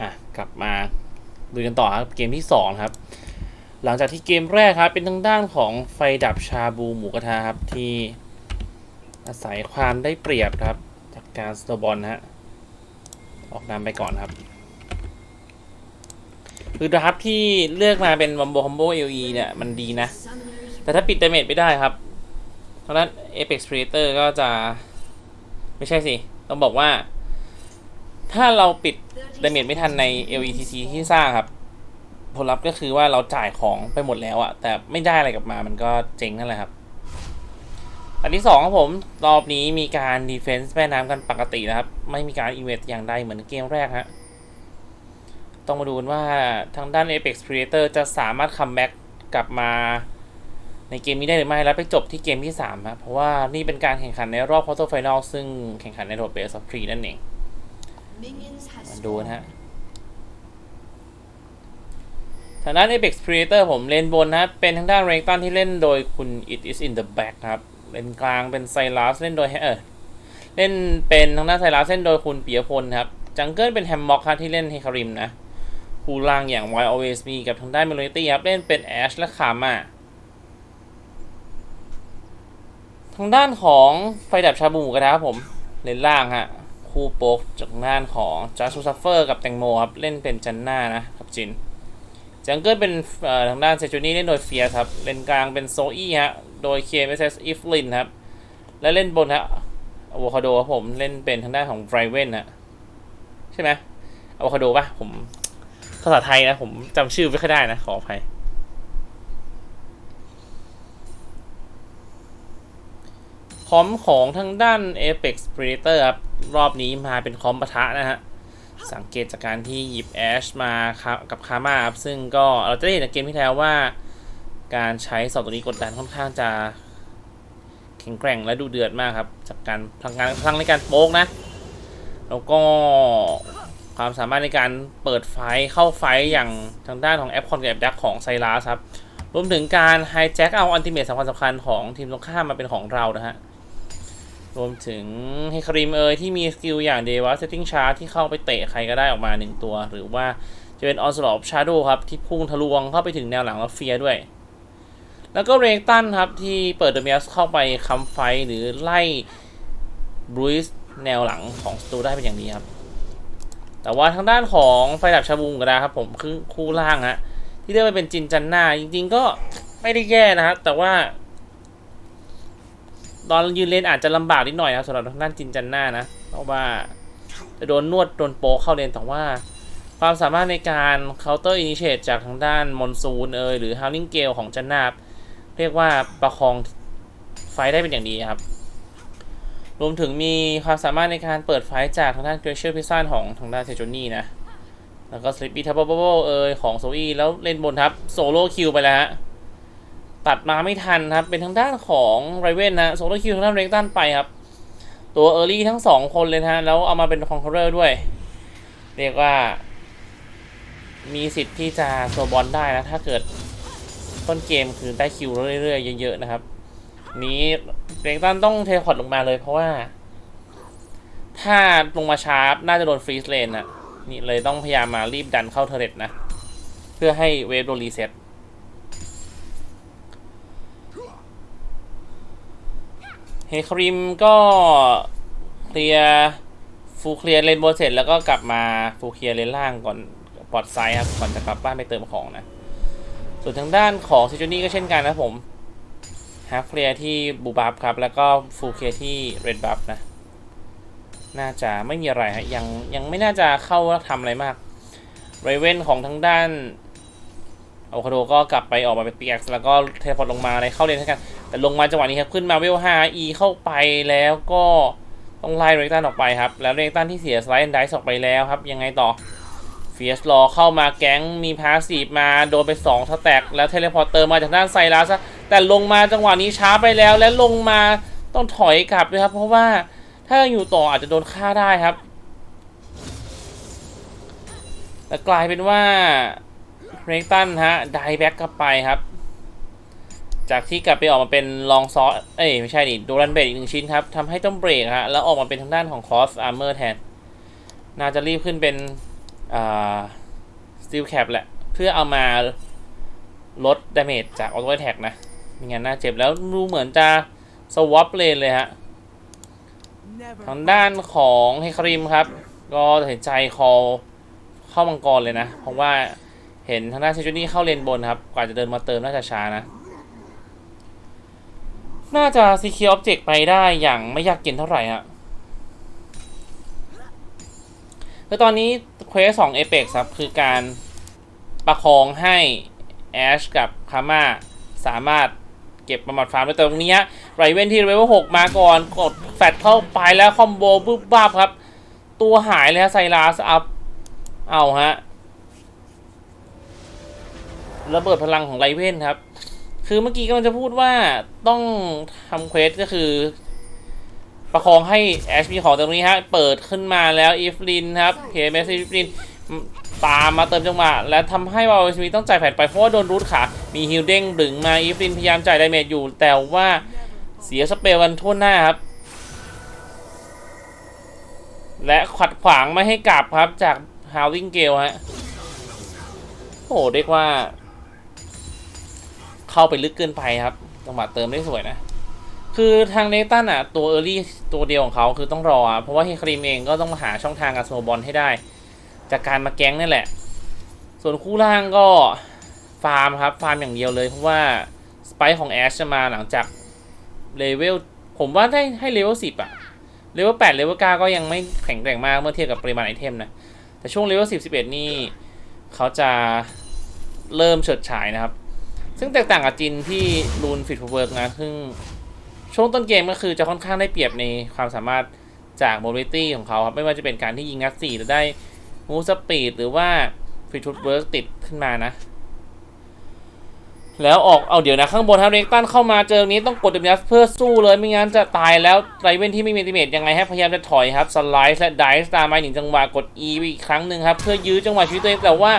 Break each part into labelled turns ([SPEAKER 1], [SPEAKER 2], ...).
[SPEAKER 1] อะกลับมาดูกันต่อครับเกมที่สองครับ หลังจากที่เกมแรกครับ เป็นทางด้านของไฟดับชาบูหมูกระทะครับที่อาศัยความได้เปรียบครับ จากการสโตบอลนะฮะออกนำไปก่อนครับ คือดราฟที่เลือกมาเป็นวัมโบคอมโบเอลีเนี่ยมันดีนะ แต่ถ้าปิดเดเมจไม่ได้ครับ เพราะฉะนั้น Apex Predator ก็จะไม่ใช่สิ ต้องบอกว่า ถ้าเราปิดดาเมจไม่ทันใน LETC ที่สร้างครับ ผลลัพธ์ก็คือว่าเราจ่ายของไปหมดแล้วอะแต่ไม่ได้อะไรกลับมามันก็เจ๊งนั่นแหละครับ อันที่สองครับผม รอบนี้มีการดีเฟนส์แม่น้ำกันปกตินะครับ ไม่มีการอินเวสอย่างใดเหมือนเกมแรกฮะต้องมาดูกันว่าทางด้าน Apex Predator จะสามารถคัมแบ็กกลับมาในเกมนี้ได้หรือไม่แล้วไปจบที่เกมที่3ครับเพราะว่านี่เป็นการแข่งขันในรอบ Quarter Final ซึ่งแข่งขันในระบบ Best of 3นั่นเอง มาดูนะฮะทางด้าน Apex Predator ผมเล่นบนนะครับเป็นทางด้านเร g ตันที่เล่นโดยคุณ It is in the back ครับเล่นกลางเป็นไซรัสเล่นโดยเออเล่นเป็นทางด้านไซรัสเล่นโดยคุณปียพลครับจังเกิลเป็นแฮมม็อกครับที่เล่นเฮคาริมนะคู่ล่างอย่าง Why Always Me กับทางด้าน Melody ครับเล่นเป็นแอชและคาม่าทางด้านของไฟดับชาบูหมูกระทะครับผมเล่นล่างฮะ คู่โป๊กจากด้านของจัสซูซัฟเฟอร์กับแตงโมครับ เล่นเป็นจันน่านะ กับจิน จังเกิลเป็นเอ่อทางด้านเซจูนี่เล่นโดยเฟียครับ เล่นกลางเป็นโซอี้ฮะ โดย KMSS อีฟลินครับ และเล่นบนฮะอะโวคาโดครับผมเล่นเป็นทางด้านของไบรเวนฮะใช่ไหมอะโวคาโดปะผมภาษาไทยนะ ผมจำชื่อไม่ค่อยได้นะ ขออภัยคอมของทางด้าน Apex Predator ครับ รอบนี้มาเป็นคอมปะทะนะฮะ สังเกตจากการที่หยิบแอชมาครับกับคามาครับ ซึ่งก็เราจะได้เห็นในเกมที่แล้วว่า การใช้สองตัวนี้กดดันค่อนข้างจะ แข็งแกร่งและดูเดือดมากครับ จากการพลังงานพลังในการโป๊กนะ แล้วก็ความสามารถในการเปิดไฟเข้าไฟอย่างทางด้านของแอปคอนกับแอปดักของไซรัสครับ รวมถึงการไฮแจ็คเอาอันติเมทสำคัญสำคัญของทีมตรงข้ามมาเป็นของเรานะฮะ รวมถึงเฮคาริมเอยที่มีสกิลอย่างเดว a เซตติ้งชาร์ที่เข้าไปเตะใครก็ได้ออกมาหนึ่งตัว หรือว่าจะเป็นออนสลอปชาร์โดครับ ที่พุ่งทะลวงเข้าไปถึงแนวหลังแล้วเฟียด้วย แล้วก็เรกตันครับ ที่เปิดเดอะเมียสเข้าไปค้ำไฟหรือไล่บรูซแนวหลังของสตูได้เป็นอย่างดีครับ แต่ว่าทางด้านของไฟดับชาบูงกระดาครับผมคือคู่ล่างฮะที่เรียกว่าเป็นจินจันนาจริงๆก็ไม่ได้แย่นะครับแต่ว่า ตอนยืนเลนอาจจะลำบากนิดหน่อยครับสำหรับทางด้านจินจันน่านะ เพราะว่าจะโดนนวดโดนโป๊เข้าเลนแต่ว่า ความสามารถในการ counter initiate จากทางด้านมอนซูนเอยหรือ howling gale ของจันนาเรียกว่าประคองไฟได้เป็นอย่างดีครับ รวมถึงมีความสามารถในการเปิดไฟจากทางด้าน Glacier p i s a n ของทางด้านเซจูนี่นะ แล้วก็ Sleepy t a b b l e เอยของโซอี้แล้วเล่นบนทับโซโล่คิวไปแล้วฮะ ตัดมาไม่ทันครับ เป็นทางด้านของไรเวนนะโซโลคิวทางด้านเรกตันไปครับ ตัวเออร์ลี่ทั้งสองคนเลยนะแล้วเอามาเป็นคอนเคอร์เรอร์ด้วย เรียกว่า มีสิทธิ์ที่จะโซบอลได้นะ ถ้าเกิดต้นเกมคือได้คิวเรื่อยๆเยอะๆนะครับ นี้เรกตันต้องเทคอร์ดลงมาเลยเพราะว่า ถ้าลงมาชาร์ปน่าจะโดนฟรีสเลนนะนี่เลยต้องพยายามมารีบดันเข้าเทอร์เรตนะ เพื่อให้เวฟโดนรีเซ็ต เฮคริมก็เคลียฟูเคลียเลนโบเสร็จแล้วก็กลับมาฟูเคลียเลนล่างก่อนปลอดไซด์ครับก่อนจะกลับบ้านไปเติมของนะ ส่วนทางด้านของซิจูนี่ก็เช่นกันนะผมฮาร์ฟเคลียที่บูบัฟครับ แล้วก็ฟูเคลียที่เรดบัฟนะ น่าจะไม่มีอะไรฮะยังยังไม่น่าจะเข้าทำอะไรมากไรเวนของทางด้านโอคาโดก็กลับไปออกมาเป็น PX แล้วก็เทพอร์ตลงมาในเข้าเลนเท่ากัน แต่ลงมาจังหวะนี้ครับ ขึ้นมาเวล5 E เข้าไปแล้วก็ต้องไล่เรกตันออกไปครับ แล้วเรกตันที่เสียสไลด์ไดส์ออกไปแล้วครับ ยังไงต่อเฟียสรอเข้ามาแก๊งมีพาสซีฟมาโดนไป2สแต็กแล้วเทเลพอร์ตเตอร์มาจากด้านไซรัสแต่ลงมาจังหวะนี้ช้าไปแล้ว และลงมาต้องถอยกลับเลยครับ เพราะว่าถ้าอยู่ต่ออาจจะโดนฆ่าได้ครับแต่กลายเป็นว่าเรกตันฮะไดแบ็กกลับไปครับ จากที่กลับไปออกมาเป็นลองซอสเอ้ยไม่ใช่ดิโดรันเบรกอีกหนึ่งชิ้นครับทำให้ต้องเบรกฮะแล้วออกมาเป็นทางด้านของคอสอาร์เมอร์แทน น่าจะรีบขึ้นเป็นอ่าสตีลแคปแหละ เพื่อเอามาลดดาเมจจากออโต้แท็กนะไม่งั้นน่าเจ็บแล้วดูเหมือนจะสวอปเลนเลยฮะ ทางด้านของเฮคาริมครับ ก็ตัดสินใจคอลเข้ามังกรเลยนะ เพราะว่าเห็นทางด้านเซจูนี่เข้าเลนบนครับ กว่าจะเดินมาเติมน่าจะช้านะ น่าจะซีคีออบเจกต์ไปได้อย่างไม่ยากเย็นเท่าไหร่ฮะคือตอนนี้เควสของเอเ x ครับ คือการประคองให้แอชกับคาม่าสามารถเก็บประมาทฟาร์มได้แต่ตรงนี้ไรเวนที่เลเวลหกมาก่อนกดแฟดเข้าไปแล้วคอมโบปุ๊บบ้าบครับ ตัวหายเลยฮะไซรัสอัพเอาฮะระเบิดพลังของไรเวนครับ คือเมื่อกี้กำลังจะพูดว่าต้องทำเควสก็คือ ประคองให้แอชมีของตรงนี้ฮะ เปิดขึ้นมาแล้วอีฟลินครับเพย์เมสอีฟลินตามมาเติมจังหวะและทำให้วาลชมีต้องจ่ายแผ่นไปเพราะว่าโดนรูทขา มีฮิลเด้งดึงมาอีฟลินพยายามจ่ายดาเมจอยู่ แต่ว่าเสียสเปลกันทั่วหน้าครับ และขัดขวางไม่ให้กลับครับจากฮาววิงเกลฮะโอ้โหเรียกว่า เข้าไปลึกเกินไปครับจังหวะเติมได้สวยนะ คือทางเนตันอะ ตัวเออร์ลี่ตัวเดียวของเขาคือต้องรออะเพราะว่าเฮครีมเองก็ต้องมาหาช่องทางกับสโนบอลให้ได้ จากการมาแก๊งนี่แหละ ส่วนคู่ล่างก็ฟาร์มครับ ฟาร์มอย่างเดียวเลย เพราะว่าสไปคของแอชจะมาหลังจากเลเวลผมว่าได้ให้เลเวลสิบอะเลเวลแปดเลเวลเก้าก็ยังไม่แข็งแกร่งมากเมื่อเทียบกับปริมาณไอเทมนะ แต่ช่วงเลเวลสิบสิบเอ็ดนี่ เขาจะเริ่มเฉิดฉายนะครับ ซึ่งแตกต่างกับจินที่รูนฟิตฟูเวิร์กนะ ซึ่งช่วงต้นเกมก็คือจะค่อนข้างได้เปรียบในความสามารถจากโมบิลิตี้ของเขาครับ ไม่ว่าจะเป็นการที่ยิงงัดสี่หรือได้มูสปีดหรือว่าฟิตฟูเวิร์กติดขึ้นมานะ แล้วออกเอาเดี๋ยวนะข้างบนครับเรกตันเข้ามาเจอตรงนี้ต้องกดดับยัสเพื่อสู้เลยไม่งั้นจะตายแล้วไรเว้นที่ไม่มีติเมตยังไงฮะพยายามจะถอยครับสไลด์และไดส์ตามมาหนึ่งจังหวะกด E อีกครั้งหนึ่งครับเพื่อยื้อจังหวะชีวิตตัวเองแต่ว่า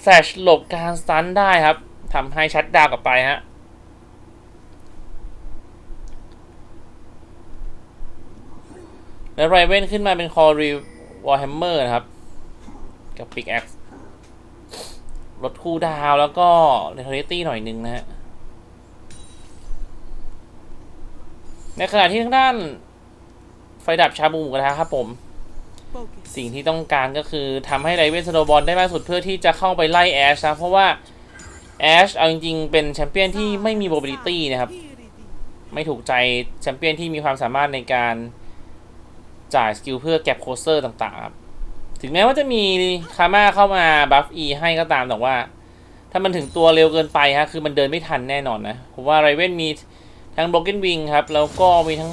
[SPEAKER 1] แฟชหลบการสตันได้ครับทำให้ชัดดาวกลับไปฮะแล้วไรเวนขึ้นมาเป็นคอรีวอร์แฮมเมอร์นะครับ กับปิกแอ็กซ์ลดคูลดาวแล้วก็เรทอตี้หน่อยนึงนะฮะ ในขณะที่ทางด้าน ไฟดับชาบูหมูกระทะครับผม สิ่งที่ต้องการก็คือทำให้ไรเวนสโนบอลได้มากสุดเพื่อที่จะเข้าไปไล่แอชนะ เพราะว่าแอชเอาจริงๆ เป็นแชมเปี้ยนที่ไม่มีโมบิลิตี้นะครับ ไม่ถูกใจแชมเปี้ยนที่มีความสามารถในการจ่ายสกิลเพื่อแก็บโคสเตอร์ต่างๆครับ ถึงแม้ว่าจะมีคาม่าเข้ามาบัฟอีให้ก็ตามแต่ว่า ถ้ามันถึงตัวเร็วเกินไปฮะคือมันเดินไม่ทันแน่นอนนะผมว่าไรเวนมีทั้งบล็อกเกนวิงครับ แล้วก็มีทั้ง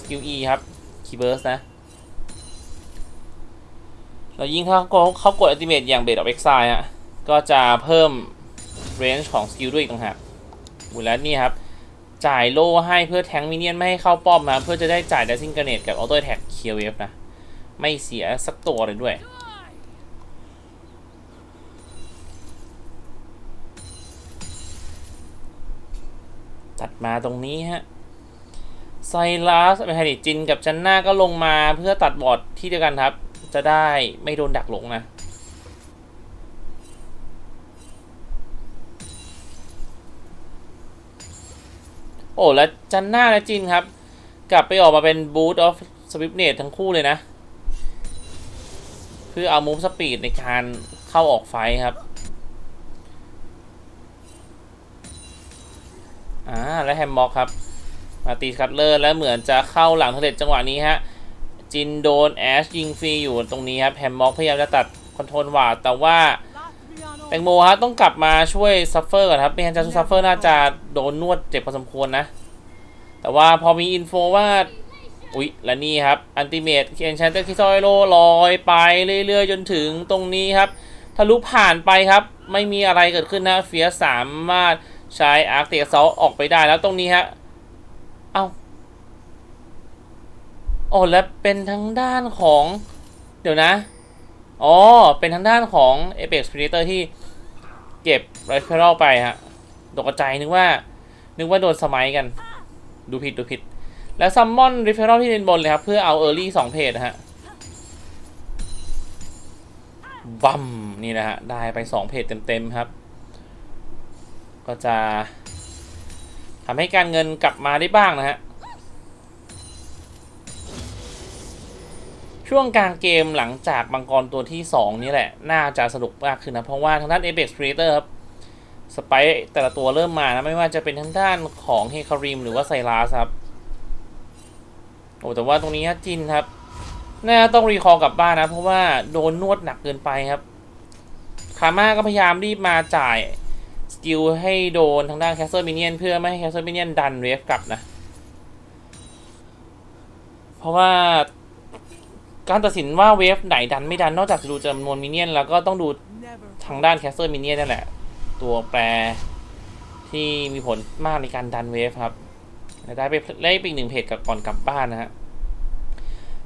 [SPEAKER 1] สกิลอีครับคีเบิร์สนะ แล้วยิ่งถ้าเขาเขากดอัลติเมทอย่างเบดออฟเอ็กซ์ฮะก็จะเพิ่มเรนจ์ของสกิลด้วยอีกต่างหากอุยแล้วนี่ครับ จ่ายโล่ให้เพื่อแทงมินเนี่ยนไม่ให้เข้าป้อมนะเพื่อจะได้จ่ายดัซซิงเกเนตกับออโต้แท็กเคียวเวฟนะ ไม่เสียสักตัวเลยด้วยตัดมาตรงนี้ฮะ ไซรัสไม่ใช่จินกับจันน่าก็ลงมาเพื่อตัดบอดที่เดียวกันครับ จะได้ไม่โดนดักหลงนะโอ้แล้วจันน่าและจินครับ กลับไปออกมาเป็นบูธออฟสวิปเนตทั้งคู่เลยนะ เพื่อเอามูฟสปีดในการเข้าออกไฟครับอ่าและแฮมม็อกครับ มาตีคัตเลอร์แล้วเหมือนจะเข้าหลังเทเลตจังหวะนี้ฮะ จินโดนแอชยิงฟรีอยู่ตรงนี้ครับแฮมม็อกพยายามจะตัดคอนโทรลวาดแต่ว่าแตงโมฮะต้องกลับมาช่วยซัฟเฟอร์ก่อนครับไม่งั้นจะซัฟเฟอร์น่าจะโดนนวดเจ็บพอสมควรนะ แต่ว่าพอมีอินโฟว่า อุ๊ย และนี่ครับอันติเมตเคนชันเตอร์คิซอยโลลอยไปเรื่อยๆ จนถึงตรงนี้ครับทะลุผ่านไปครับ ไม่มีอะไรเกิดขึ้นนะเฟียสามารถใช้อาร์เตียเซาออกไปได้แล้วตรงนี้ฮะ เอ้า อ้และเป็นทางด้านของ เดี๋ยวนะ อ๋อ เป็นทางด้านของ Apex Predator ที่เก็บไรเฟลไปฮะตกใจนึกว่า นึกว่าโดนสมัยกัน ดูผิดดูผิด แล้วซัมมอนริเฟอรัลที่เลนบนเลยครับ เพื่อเอาเออร์ลี่สองเพจนะฮะ บัมนี่นะฮะ ได้ไป2เพจเต็มๆครับ ก็จะทำให้การเงินกลับมาได้บ้างนะฮะ ช่วงกลางเกมหลังจากมังกรตัวที่ 2 นี่แหละ น่าจะสนุกมากขึ้นนะ เพราะว่าทางด้าน Apex Predator ครับสไปซ์แต่ละตัวเริ่มมานะ ไม่ว่าจะเป็นทางด้านของเฮคาริมหรือว่าไซรัสครับ โอ้แต่ว่าตรงนี้ฮะจินครับ น่าต้องรีคอร์กลับบ้านนะ เพราะว่าโดนนวดหนักเกินไปครับ คาม่าก็พยายามรีบมาจ่ายสกิลให้โดนทางด้านแคสเซิลมินเนียนเพื่อไม่ให้แคสเซิลมินเนียนดันเวฟกลับนะ เพราะว่า การตัดสินว่าเวฟไหนดันไม่ดันนอกจากจะดูจำนวนมินเนี่ยน แล้วก็ต้องดูทางด้านแคสเซิลมินเนี่ยนนั่นแหละ ตัวแปรที่มีผลมากในการดันเวฟครับได้ไปได้ไปอีกหนึ่งเพจกับก่อนกลับบ้านนะฮะ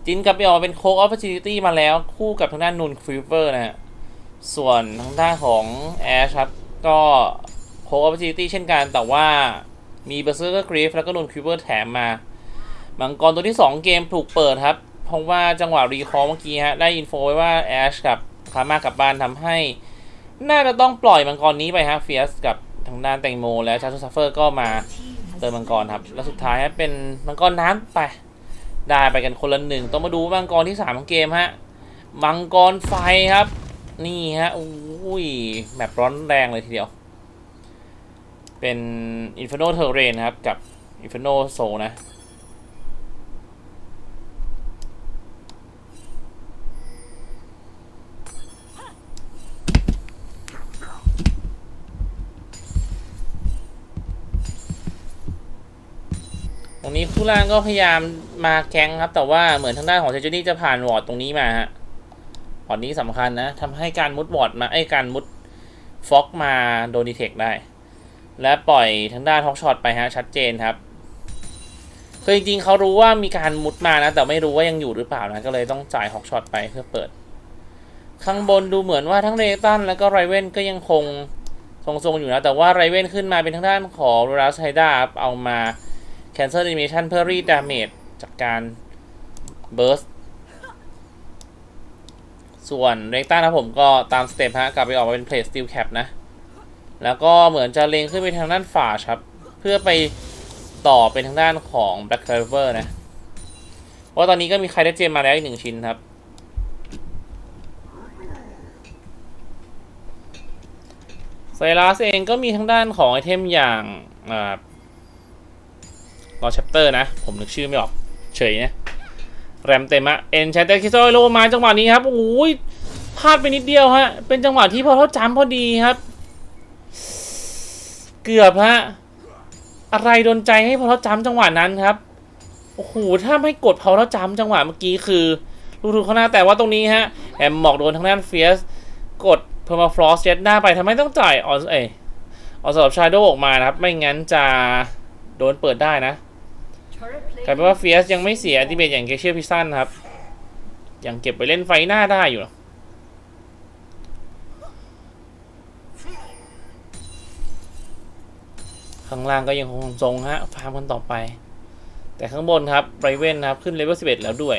[SPEAKER 1] จินกับไปออกเป็นโค k อ p พ r t u n i t y มาแล้วคู่กับทางด้านนูนคริเวอร์นะฮะส่วนทางด้านของแอชครับก็โค k อ p พ r t u n i t y เช่นกันแต่ว่ามีเบอร์เซอร์ก็กรีฟแล้วก็นูนคริเวอร์แถมมามังกรตัวที่ 2 เกมถูกเปิดครับ เพราะว่าจังหวะรีคอร์เมื่อกี้ฮะ ได้อินโฟไว้ว่าแอชกับคามากลับบ้านทำให้ น่าจะต้องปล่อยมังกรนี้ไปฮะเฟียสกับทางด้านแตงโม และชาร์ลซัฟเฟอร์ก็มาเติมมังกรครับ แล้วสุดท้ายฮะเป็นมังกรน้ำไป ได้ไปกันคนละหนึ่งต้องมาดูมังกรที่3ของเกมฮะมังกรไฟครับ นี่ฮะอุ้ยแบบร้อนแรงเลยทีเดียว เป็น Inferno Terrain ครับกับ Inferno Soul นะ รงนี้ผู้ล่างก็พยายามมาแก๊งครับ แต่ว่าเหมือนทางด้านของเซจูนี่จะผ่านวอร์ดตรงนี้มาฮะวอร์ดนี้สำคัญนะทำให้การมุดวอร์ดมาไอ้การมุดฟ็อกมาโดนดีเทคได้ และปล่อยทางด้านฮอกช็อตไปฮะชัดเจนครับคือจริงๆเขารู้ว่ามีการมุดมานะ แต่ไม่รู้ว่ายังอยู่หรือเปล่านะก็เลยต้องจ่ายฮอกช็อตไปเพื่อเปิด ข้างบนดูเหมือนว่าทั้งเรตันแล้วก็ไรเวนก็ยังคงทรงๆอยู่นะแต่ว่าไรเวนขึ้นมาเป็นทางด้านของโรรัสไฮด้าเอามา Cancel Animation เพื่อรีดดาเมจจากการ Burst ส่วนเรกต้านะผมก็ตามสเต็ปฮะ กลับไปออกมาเป็น Play Steel Cap นะ แล้วก็เหมือนจะเล็งขึ้นไปทางด้านฝาครับ เพื่อไปต่อเป็นทางด้านของ Black Clover นะ เพราะว่าตอนนี้ก็มีใครได้เจมมาแล้วอีกหนึ่งชิ้นครับไซรัสเองก็มีทางด้านของไอเทมอย่างอ่า รอแชปเตอร์นะ ผมนึกชื่อไม่ออก เฉยนะ แรมเต็มอะเอ็นช t เตอร์คิโซโลมาจังหวะนี้ครับ โอ้ยพลาดไปนิดเดียวฮะ เป็นจังหวะที่พอเขาจำพอดีครับ เกือบฮะ อะไรโดนใจให้พอเขาจำจังหวะนั้นครับ โอ้โห ถ้าไม่กดพอเขาจำจังหวะเมื่อกี้คือรูทุกข้างหน้าแต่ว่าตรงนี้ฮะ แอมหมอกโดนทางด้านเฟียส กดเพอร์มาฟลอสเจ็ดหน้าไปทำไมต้องจ่ายออนเอออนสำหรับชาโดออกมานะครับ ไม่งั้นจะโดนเปิดได้นะ กลายเป็นว่าเฟียสยังไม่เสียอัติเมทอย่างเกเชียพิซันครับ ยังเก็บไปเล่นไฟหน้าได้อยู่ข้างล่างก็ยังคงทรงฮะ ฟาร์มกันต่อไป แต่ข้างบนครับไรเวนครับ ขึ้นเลเวล11แล้วด้วย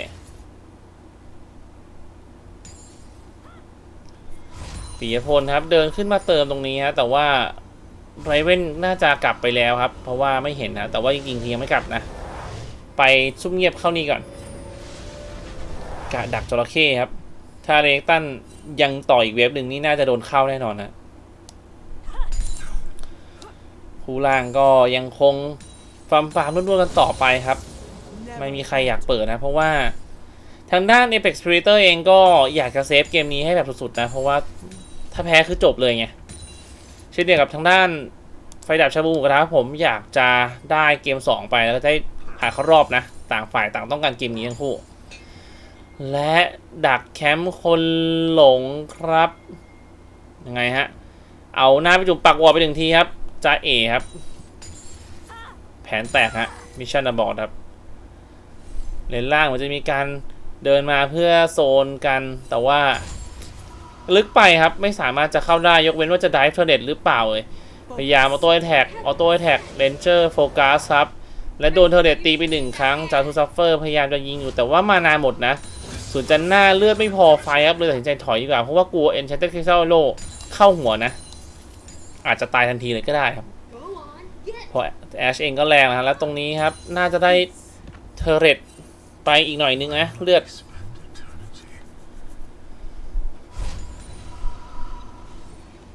[SPEAKER 1] ปียพลครับ เดินขึ้นมาเติมตรงนี้ฮะ แต่ว่าไรเวนน่าจะกลับไปแล้วครับ เพราะว่าไม่เห็นนะ แต่ว่าจริงๆยังไม่กลับนะ ไปซุ่มเงียบเข้านี่ก่อนกะดักจระเข้ครับ ถ้าเรกตันยังต่ออีกเวฟหนึ่งนี่น่าจะโดนเข้าแน่นอนนะผู้ล่างก็ยังคงฟาร์มฟาร์มรุ่นๆกันต่อไปครับ ไม่มีใครอยากเปิดนะ เพราะว่าทางด้าน Apex Predator เองก็อยากจะเซฟเกมนี้ให้แบบสุดๆนะ เพราะว่าถ้าแพ้คือจบเลยไงเช่นเดียวกับทางด้านไฟดับชาบูกระทะผมอยากจะได้เกม 2 ไปแล้วก็ได้ ผ่านเข้ารอบนะ ต่างฝ่ายต่างต้องการเกมนี้ทั้งคู่ และดักแคมป์คนหลงครับยังไงฮะ เอาหน้าไปจุ่มปักวอลไปหนึ่งทีครับจ้าเอครับ แผนแตกฮะมิชชั่นดับบอร์ดครับเลนล่างมันจะมีการเดินมาเพื่อโซนกันแต่ว่า ลึกไปครับไม่สามารถจะเข้าได้ยกเว้นว่าจะดิฟเทอร์เน็ตหรือเปล่าเลยพยายามออโต้แท็กออโต้แท็กเรนเจอร์โฟกัสครับ และโดนเทอร์เดตตีไปหนึ่งครั้งจาทูซัฟเฟอร์พยายามจะยิงอยู่แต่ว่ามานานหมดนะส่วนจันหน้าเลือดไม่พอไฟครับเลยตัดสินใจถอยดีกว่า เพราะว่ากลัว Enchanted Crystal Arrow เข้าหัวนะ อาจจะตายทันทีเลยก็ได้ครับเพราะแอชเองก็แรงนะแล้วตรงนี้ครับ น่าจะได้เทอร์เรตไปอีกหน่อยนึงนะ เลือด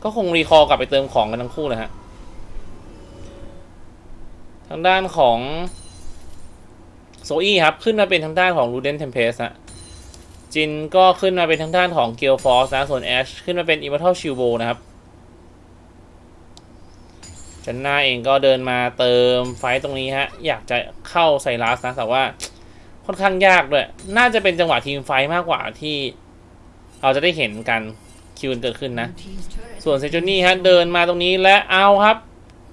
[SPEAKER 1] ก็คงรีคอร์กลับไปเติมของกันทั้งคู่นะฮะางด้านของโซอี้ครับ ขึ้นมาเป็นทางด้านของ r ูเดนเทมเพสฮะจินก็ขึ้นมาเป็นทางด้านของเกลฟอร์สนะ ส่วนแอชขึ้นมาเป็นอิม m o ทัลชิวโบนะครับจันนาเองก็เดินมาเติมไฟตรงนี้ฮะ อยากจะเข้าไซรัสนะ แต่ว่าค่อนข้างยากด้วย น่าจะเป็นจังหวะทีมไฟมากกว่าที่เราจะได้เห็นกันคิวเกิดขึ้นนะ ส่วนเซจูนี่ฮะ เดินมาตรงนี้และเอาครับ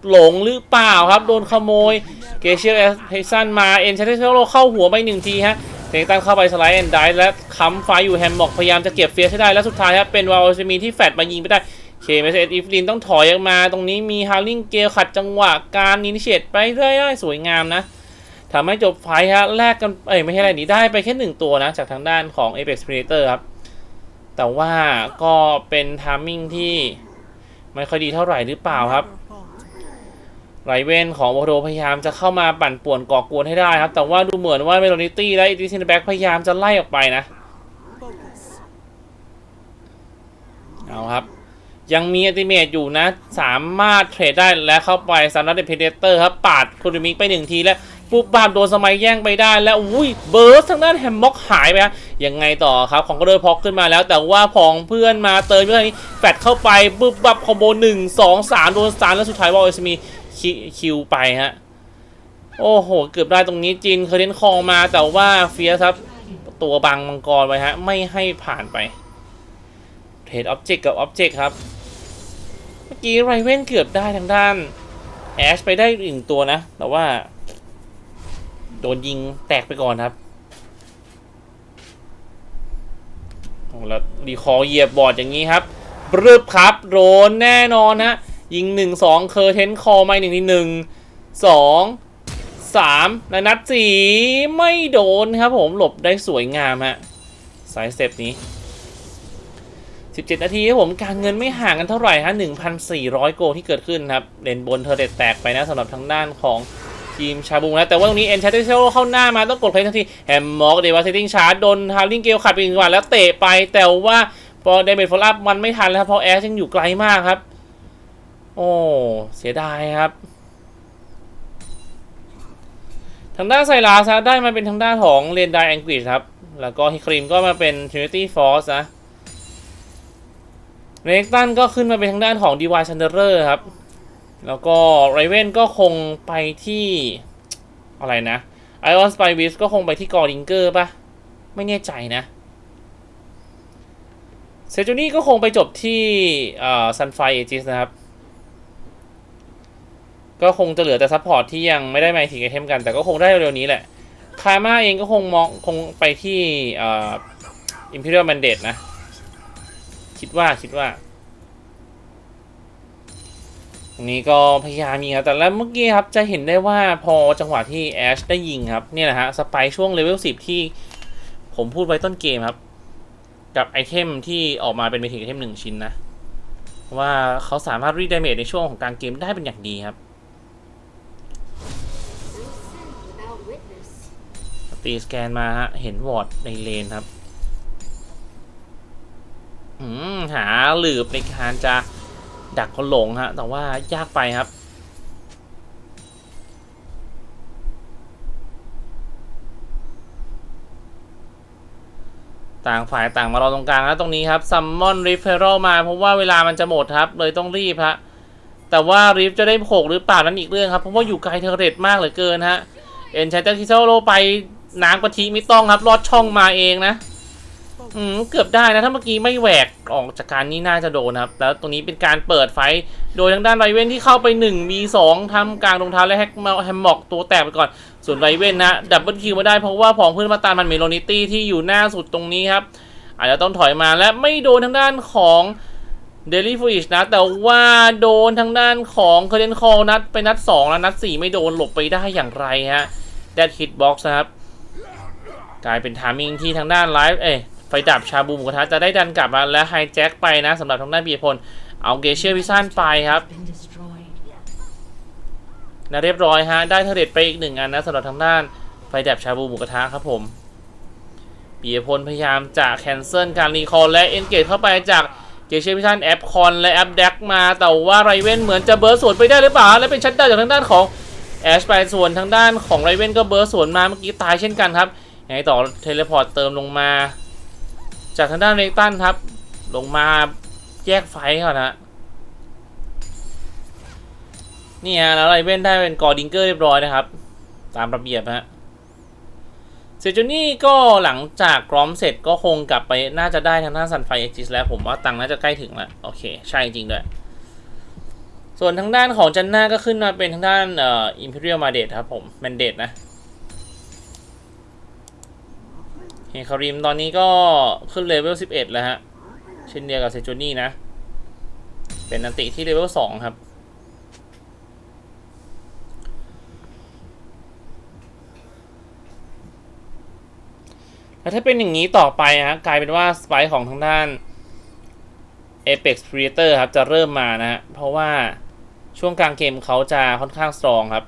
[SPEAKER 1] หลงหรือเปล่าครับ โดนขโมย เกเชียลเฮซันมาเอ็นชาเทเชโลเข้าหัวไปหนึ่งทีฮะเทงตันเข้าไปสไลด์แอนด์ไดและค้ำไฟอยู่แฮมบอกพยายามจะเก็บเฟียสให้ได้และสุดท้ายครับเป็นวาลซมีที่แฟดมายิงไปได้เคเมสเออีฟลินต้องถอยออกมา ตรงนี้มีฮาร์ลิงเกลขัดจังหวะการนินิเชตไปเรื่อยๆสวยงามนะทำให้จบไฟฮะแลกกันเอ้ยไม่ใช่อะไรนี้ได้ไปแค่หนึ่งตัวนะ จากทางด้านของ Apex Predator ครับ แต่ว่าก็เป็นทามมิ่งที่ไม่ค่อยดีเท่าไหร่หรือเปล่าครับ ไรเวนของโบโดพยายามจะเข้ามาปั่นป่วนก่อกวนให้ได้ครับ แต่ว่าดูเหมือนว่าเมโลนิตี้และอิติซินแบ็กพยายามจะไล่ออกไปนะ เอาครับ ยังมีอัติเมตอยู่นะ สามารถเทรดได้และเข้าไปสำหรับเดพเดเตอร์ครับ ปาดคูริมิกไปหนึ่งทีแล้วปุ๊บบาบโดนสมัยแย่งไปได้แล้วอุ้ยเบิร์สทางด้านแฮมม็อกหายไปฮะยังไงต่อครับของก็เดินพอกขึ้นมาแล้ว แต่ว่าพองเพื่อนมาเติมเรื่องนี้แฟดเข้าไปปุ๊บบับคอมโบหนึ่งสองสามโดนสามแล้วสุดท้ายวอลเอสมี คิคิวไปฮะ โอ้โห เกือบได้ตรงนี้จินเคยเล่นคอมาแต่ว่าเฟียสครับ ตัวบังมังกรไว้ฮะ ไม่ให้ผ่านไปเทรดออบเจกต์กับออบเจกต์ครับ เมื่อกี้ไรเว่นเกือบได้ทางด้านแอชไปได้หนึ่งตัวนะ แต่ว่า โดนยิงแตกไปก่อนครับโอ้แล้วรีคอเหยียบบอร์ดอย่างนี้ครับปรึบครับ โดนแน่นอนฮะ ยิงหนึ่งสองเคอร์เทนคอไม่หนึ่งทีหนึ่งสองสามและนัดสี่ไม่โดนครับผมหลบได้สวยงามฮะสายสเต็ปนี้ 17 นาทีครับผมการเงินไม่ห่างกันเท่าไหร่ฮะ 1,400 โกลที่เกิดขึ้นครับเลนบนเธอเด็ดแตกไปนะสำหรับทางด้านของทีมชาบูนะ แต่ว่าตรงนี้เอ็นชาร์เตเชลเข้าหน้ามาต้องกดเพลย์ทันทีแฮมมอกเดวาเซติ้งชาร์ดโดนฮาร์ลิงเกลขัดไปอีกจังแล้วเตะไปแต่ว่าพอเดเมจฟอลอัพมันไม่ทันแล้วครับเพราะแอชยังอยู่ไกลมากครับ โอ้ เสียดายครับ ทางด้านไซรัสได้มาเป็นทางด้านของเรนไดแองกิชครับ แล้วก็ฮิครีมก็มาเป็น Trinity Force นะเรกตันก็ขึ้นมาเป็นทางด้านของดีวายชันเดอร์ครับ แล้วก็ไรเวนก็คงไปที่อะไรนะไอออนสไปวิสก็คงไปที่กอริงเกอร์ปะไม่แน่ใจนะเซจูนี่ก็คงไปจบที่ซันไฟเอจิสนะครับ ก็คงจะเหลือแต่ซัพพอร์ตที่ยังไม่ได้มาถึงไอเทมกัน แต่ก็คงได้เร็วๆนี้แหละคาม่าเองก็คงมองคงไปที่อิมพีเรียลแมนเดตนะ คิดว่าคิดว่าตรงนี้ก็พยายามยิงครับ แต่แล้วเมื่อกี้ครับจะเห็นได้ว่าพอจังหวะที่แอชได้ยิงครับ เนี่ยนะฮะสไปช่วงเลเวล10ที่ผมพูดไว้ต้นเกมครับ กับไอเทมที่ออกมาเป็นเมทิกไอเทมหนึ่งชิ้นนะ ว่าเขาสามารถรีดเมจในช่วงของกลารเกมได้เป็นอย่างดีครับ ตีสแกนมาฮะ เห็นวอร์ดในเลนครับอืมหาหลืบในการจะดักคนหลงฮะ แต่ว่ายากไปครับ ต่างฝ่ายต่างมารอตรงกลางแล้วตรงนี้ครับซัมมอนริฟเฟอรัลมาเพราะว่าเวลามันจะหมดครับ เลยต้องรีบฮะ แต่ว่าริฟจะได้โขกหรือเปล่านั้นอีกเรื่องครับ เพราะว่าอยู่ไกลเทอร์เรตมากเหลือเกินฮะ เอ็นชาร์เตอร์คิเซโลไป น้ำกะทิไม่ต้องครับลอดช่องมาเองนะ อืมเกือบได้นะ ถ้าเมื่อกี้ไม่แหวกออกจากการนี้น่าจะโดนครับ แล้วตรงนี้เป็นการเปิดไฟ โดยทางด้านไรเว่นที่เข้าไป1มี2ทำกลางรองเท้าและแฮกแฮมม็อกตัวแตกไปก่อน ส่วนไรเว่นนะดับเบิลคิวมาได้เพราะว่าผองเพื่อนมาตามมันเมโลนิตี้ที่อยู่หน้าสุดตรงนี้ครับ อาจจะต้องถอยมาและไม่โดนทางด้านของเดลี่ฟูอิชนะ แต่ว่าโดนทางด้านของเคเดนคอลนัดไปนัด2แล้วนัด 4 ไม่โดนหลบไปได้อย่างไรฮะแดดฮิตบ็อกซ์นะครับ กลายเป็นทามิงที่ทางด้านไลฟ์เอ้ยไฟดับชาบูหมูกระทะจะได้ดันกลับมาและไฮแจ็คไปนะสำหรับทางด้านปียพล เอาเกเชียพิซันไปครับนะเรียบร้อยฮะ ได้เทอร์เรตไปอีกหนึ่งอันนะสำหรับทางด้านไฟดับชาบูหมูกระทะครับผมปียพลพยายามจะแคนเซิลการรีคอร์และเอนเกตเข้าไปจากเกเชียพิซันแอปคอนและแอปแดกมาแต่ว่าไรเวนเหมือนจะเบิร์สสวนไปได้หรือเปล่า และเป็นชัดดาวน์จากทางด้านของแอชไปส่วนทางด้านของไรเวนก็เบิร์สสวนมาเมื่อกี้ตายเช่นกันครับ ยังไงต่อเทเลพอร์ตเติมลงมา จากทางด้านเรกตันครับ ลงมาแยกไฟก่อนนะนี่ฮะแล้วไรเว้นได้เป็นกอดิงเกอร์เรียบร้อยนะครับ ตามระเบียบฮะเซจูนี่ก็หลังจากกรอมเสร็จก็คงกลับไปน่าจะได้ทางด้านซันไฟเอ็กซิสแล้วผมว่าตังน่าจะใกล้ถึงแล้วโอเค ใช่จริงด้วย ส่วนทางด้านของจันน่าก็ขึ้นมาเป็นทางด้านเอ่ออิมพีเรียลมาเดตครับผมแมนเดตนะ เฮคาริมตอนนี้ก็ขึ้นเลเวล 11 แล้วฮะ เช่นเดียวกับเซจูนี่นะ เป็นนันติที่เลเวล 2 ครับ แล้วถ้าเป็นอย่างนี้ต่อไปฮะ กลายเป็นว่าสไปของทางด้าน Apex Predator ครับ จะเริ่มมานะฮะ เพราะว่าช่วงกลางเกมเขาจะค่อนข้างสตรองครับ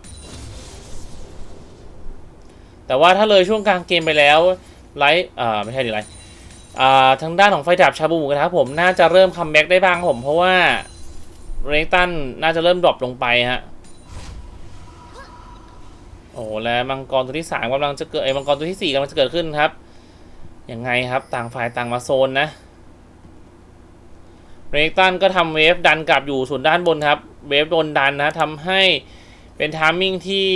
[SPEAKER 1] แต่ว่าถ้าเลยช่วงกลางเกมไปแล้ว ไลท์อ่าไม่ใช่ดิไลท์อ่าทางด้านของไฟดับชาบูหมูกระทะผมน่าจะเริ่มคัมแบ็กได้บ้างผม เพราะว่าเรกตันน่าจะเริ่มดรอปลงไปฮะโอ้และมังกรตัวที่สามกำลังจะเกิดไอ้มังกรตัวที่สี่กำลังจะเกิดขึ้นครับยังไงครับต่างฝ่ายต่างมาโซนนะเรกตันก็ทำเวฟดันกลับอยู่ส่วนด้านบนครับ เวฟโดนดันนะทำให้เป็นทามมิ่งที่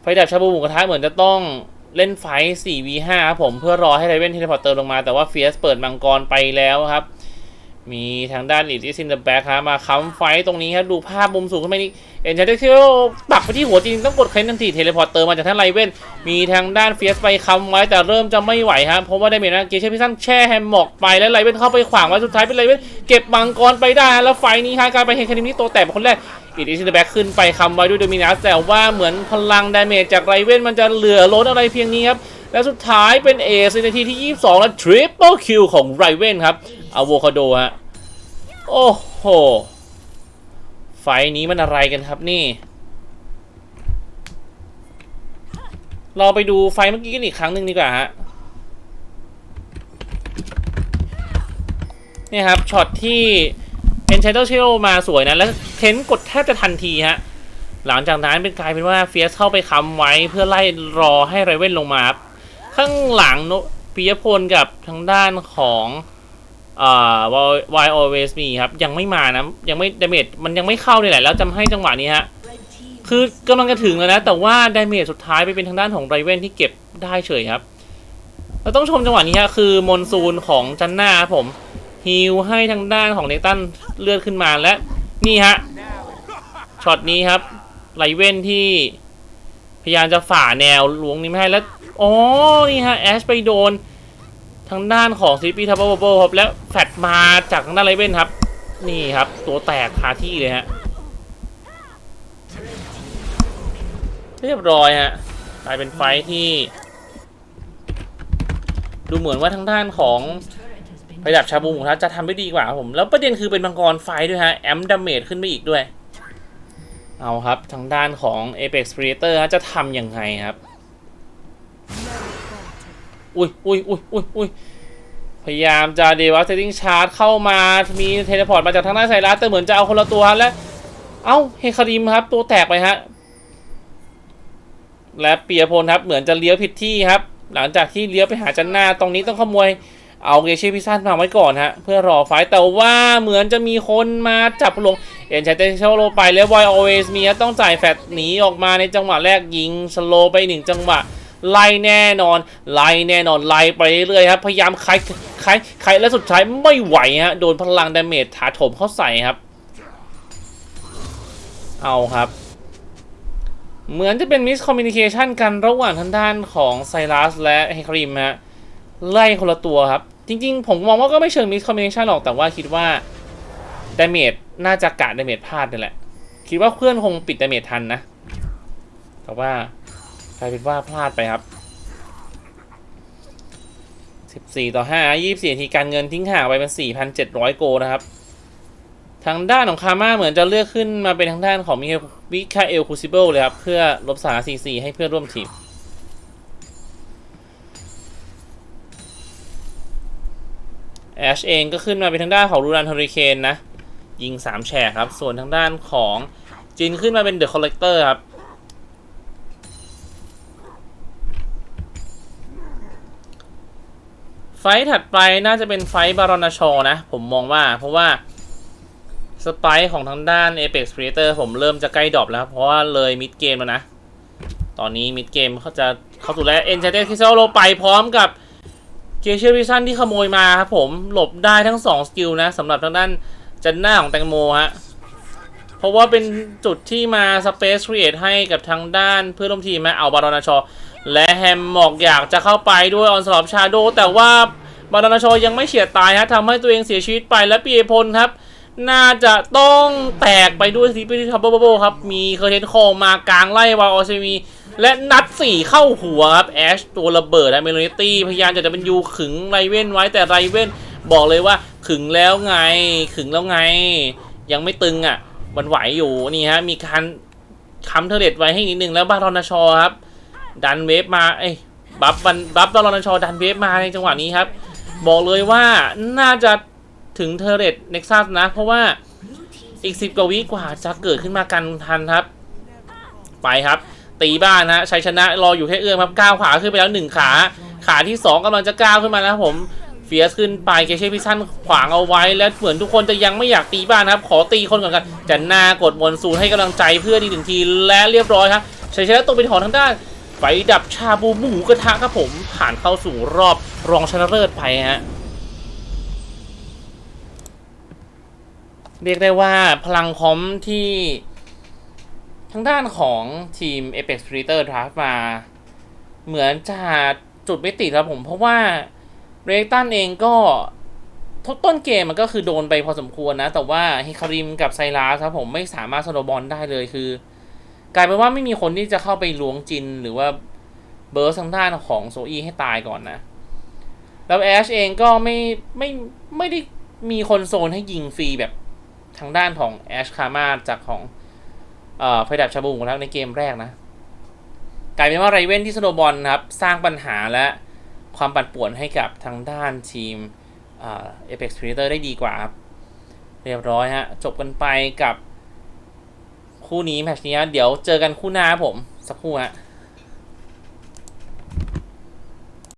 [SPEAKER 1] ไฟดับชาบูหมูกระทะเหมือนจะต้อง เล่นไฟ 4v5 ครับผมเพื่อรอให้ไรเว่นเทเลพอร์ตเติมลงมา แต่ว่าเฟียสเปิดมังกรไปแล้วครับ มีทางด้านอีทิซินเดอร์แบ็คครับมาค้ำไฟตรงนี้ครับดูภาพมุมสูงขึ้นไปนี่เอ็นชาร์เที่ยวปักไปที่หัวจริงต้องกดเคลนทันทีเทเลพอร์ตเติมมาจากท่านไรเว่นมีทางด้านเฟียสไปค้ำไว้แต่เริ่มจะไม่ไหวครับเพราะว่าได้เมนะเกเชพิซันแช่แฮมหมอกไปแล้วไรเว่นเข้าไปขวางไว้สุดท้ายเป็นไรเว่นเก็บมังกรไปได้แล้วไฟนี้ฮะกลายไปเฮนคานิมนี่ตัวแตกเป็นคนแรก อีดิชินแบ็กขึ้นไปคำไว้ด้วยโดมินัสแต่ว่าเหมือนพลังดาเมจจากไรเวนมันจะเหลือล้นอะไรเพียงนี้ครับ และสุดท้ายเป็นเอสในาทีที่ 22 และทริปเปิลคิวของไรเวนครับอะโวคาโดฮะ โอ้โห ไฟนี้มันอะไรกันครับนี่ เราไปดูไฟเมื่อกี้กันอีกครั้งหนึ่งดีกว่าฮะนี่ครับช็อตที่ เอนช n เ l เชลมาสวยนะ แล้วเทนกดแทบจะทันทีฮะ หลังจากนั้นเป็นกลายเป็นว่าเฟียสเข้าไปค้ำไว้เพื่อไล่รอให้ไรเว่นลงมาครับข้างหลังปิยพลกับทางด้านของอ่า Why Always Me ครับ ยังไม่มานะ ยังไม่ดาเมจมันยังไม่เข้าเลยแหละ แล้วจำให้จังหวะนี้ฮะ คือกำลังจะถึงแล้วนะ แต่ว่าดาเมจสุดท้ายไปเป็นทางด้านของไรเว่นที่เก็บได้เฉยครับเราต้องชมจังหวะนี้ฮะคือมอนซูนของจันนาครับผม ฮิลให้ทางด้านของเนตันเลือดขึ้นมาและนี่ฮะช็อตนี้ครับไรเว่นที่พยายามจะฝ่าแนวหลวงนี้ไม่ให้แล้วอ๋อนี่ฮะแอชไปโดน ทางด้านของซีปีทับเบิลเบิลครับแล้วแฟดมาจากทางด้านไรเว่นครับ นี่ครับ ตัวแตกคาที่เลยฮะเรียบร้อยฮะกลายเป็นไฟที่ ดูเหมือนว่าทางด้านของ ไฟดับชาบูของเขาจะทำได้ดีกว่าครับผม แล้วประเด็นคือเป็นมังกรไฟด้วยฮะ แอมดาเมจขึ้นไปอีกด้วย เอาครับทางด้านของ Apex Predator ฮะจะทำยังไงครับ อุ้ยอุ้ยอุ้ยอุ้ยอุ้ยพยายามจะ Devastating Charge เข้ามา มีเทเลพอร์ตมาจากทางด้านไซรัสแต่เหมือนจะเอาคนละตัวและเอ้าเฮคาริมครับ ตัวแตกไปฮะ และเปียพลครับ เหมือนจะเลี้ยวผิดที่ครับ หลังจากที่เลี้ยวไปหาจันนาตรงนี้ต้องขโมย เอาเกเชพิซันมาไว้ก่อนฮะ เพื่อรอไฟแต่ว่าเหมือนจะมีคนมาจับลง เอ็นชัยเตเชลโลไปแล้ววอย always มีฮะต้องจ่ายแฟตหนีออกมาในจังหวะแรกยิงสโลไปหนึ่งจังหวะไล่แน่นอน ไล่แน่นอน ไล่ไปเรื่อยครับ พยายามไขไขไขและสุดท้ายไม่ไหวฮะ โดนพลังดาเมจถาถมเข้าใส่ครับ เอาครับ เหมือนจะเป็นมิสคอมมิ n นิเคชันกันระหว่างทางด้านของไซรัสและเฮคริมฮะ ไล่คนละตัวครับ จริงๆ ผมมองว่าก็ไม่เชิงมิสคอมมิ n นิชันหรอกแต่ว่าคิดว่าดาเมจน่าจะกะดาเมจพลาดนี่แหละ คิดว่าเพื่อนคงปิดดาเมจทันนะ แต่ว่ากลายเป็นว่าพลาดไปครับ 14 ต่อ 5 24นาทีการเงินทิ้งห่างไปเป็น 4,700 โกนะครับ ทางด้านของคาม่าเหมือนจะเลือกขึ้นมาเป็นทางด้านของมิมิคาเอลคูซิเบิลเลยครับ เพื่อลบสา44ให้เพื่อนร่วมทีม แอชเองก็ขึ้นมาเป็นทางด้านของรูรันเฮอริเคนนะ ยิง 3 แฉกครับ ส่วนทางด้านของจินขึ้นมาเป็นเดอะคอลเลกเตอร์ครับ ไฟท์ถัดไปน่าจะเป็นไฟท์บารอนาชอนะ ผมมองว่าเพราะว่าสไปของทางด้าน Apex Predator ผมเริ่มจะใกล้ดรอปแล้ว เพราะว่าเลยมิดเกมแล้วนะ ตอนนี้มิดเกมเขาจะเข้าสู่แล้วเอ็นเจเตคิเซลโลไปพร้อมกับ เกเชอร์วิชันที่ขโมยมาครับผมหลบได้ทั้ง2สกิลนะสำหรับทางด้านจันหน้าของแตงโมฮะเพราะว่าเป็นจุดที่มาสเปซครีเอทให้กับทางด้านเพื่อนร่วมทีมมาเอาบารอนาชอ และแฮมหมอกอยากจะเข้าไปด้วยออนสลอปชาโดแต่ว่าบารอนาชอยังไม่เฉียดตายฮะทำให้ตัวเองเสียชีวิตไปและปีเอพลครับ น่าจะต้องแตกไปด้วยทีพีทับเบิลโบครับมีเคอร์เทนคอมากลางไล่วาออซมี และนัดสี่เข้าหัวครับแอชตัวระเบิดนะเมโลนิตี้พยายามจะจะเป็นยูขึงไรเว้นไว้แต่ไรเว้นบอกเลยว่าขึงแล้วไง ขึงแล้วไง ยังไม่ตึงอะมันไหวอยู่นี่ฮะมีการค้ำเทอร์เรตไว้ให้นิดนึงแล้วบารอนชอครับ ดันเวฟมาเอ้บัฟบันบัฟบารอนชอดันเวฟมาในจังหวะนี้ครับ บอกเลยว่าน่าจะถึงเทอร์เรตเน็กซัสนะ เพราะว่าอีกสิบกว่าวิกว่าจะเกิดขึ้นมากันทันครับ ไปครับ ตีบ้านนะชัยชนะรออยู่แค่เอื้อมครับก้าวขาขึ้นไปแล้วหนึ่งขา ขาที่สองกำลังจะก้าวขึ้นมาแล้วครับผมเฟียสขึ้นไปเกเช่พิชันขวางเอาไว้และเหมือนทุกคนจะยังไม่อยากตีบ้านนะครับ ขอตีคนก่อนกันจะหน้ากดมนซูนให้กำลังใจเพื่อนอีกหนึ่งทีและเรียบร้อยครับชัยชนะตกเป็นของทางด้านไฟดับชาบูหมูกระทะครับผมผ่านเข้าสู่รอบรองชนะเลิศไปฮะเรียกได้ว่าพลังคอมที่ ทางด้านของทีม Apex Predator Draft มา เหมือนจะจุดไม่ติดครับผม เพราะว่าเรกตันเองก็ทต้นเกมมันก็คือโดนไปพอสมควรนะ แต่ว่าฮิคาริมกับไซรัสครับผมไม่สามารถสโนบอลได้เลยคือ กลายเป็นว่าไม่มีคนที่จะเข้าไปล้วงจิน หรือว่าเบิร์สทางด้านของโซอีให้ตายก่อนนะ แล้วแอชเองก็ไม่ไม่ไม่ได้มีคนโซนให้ยิงฟรีแบบทางด้านของแอชคามาจากของ ไฟดับชาบูแล้วในเกมแรกนะ กลายเป็นว่าไรเว้นที่สโนบอลครับ สร้างปัญหาและความปั่นป่วนให้กับทางด้านทีมเอ่อ Apex Predator ได้ดีกว่าครับ เรียบร้อยฮะ จบกันไปกับคู่นี้แมชนี้เดี๋ยวเจอกันคู่หน้าผม สักครู่ฮะ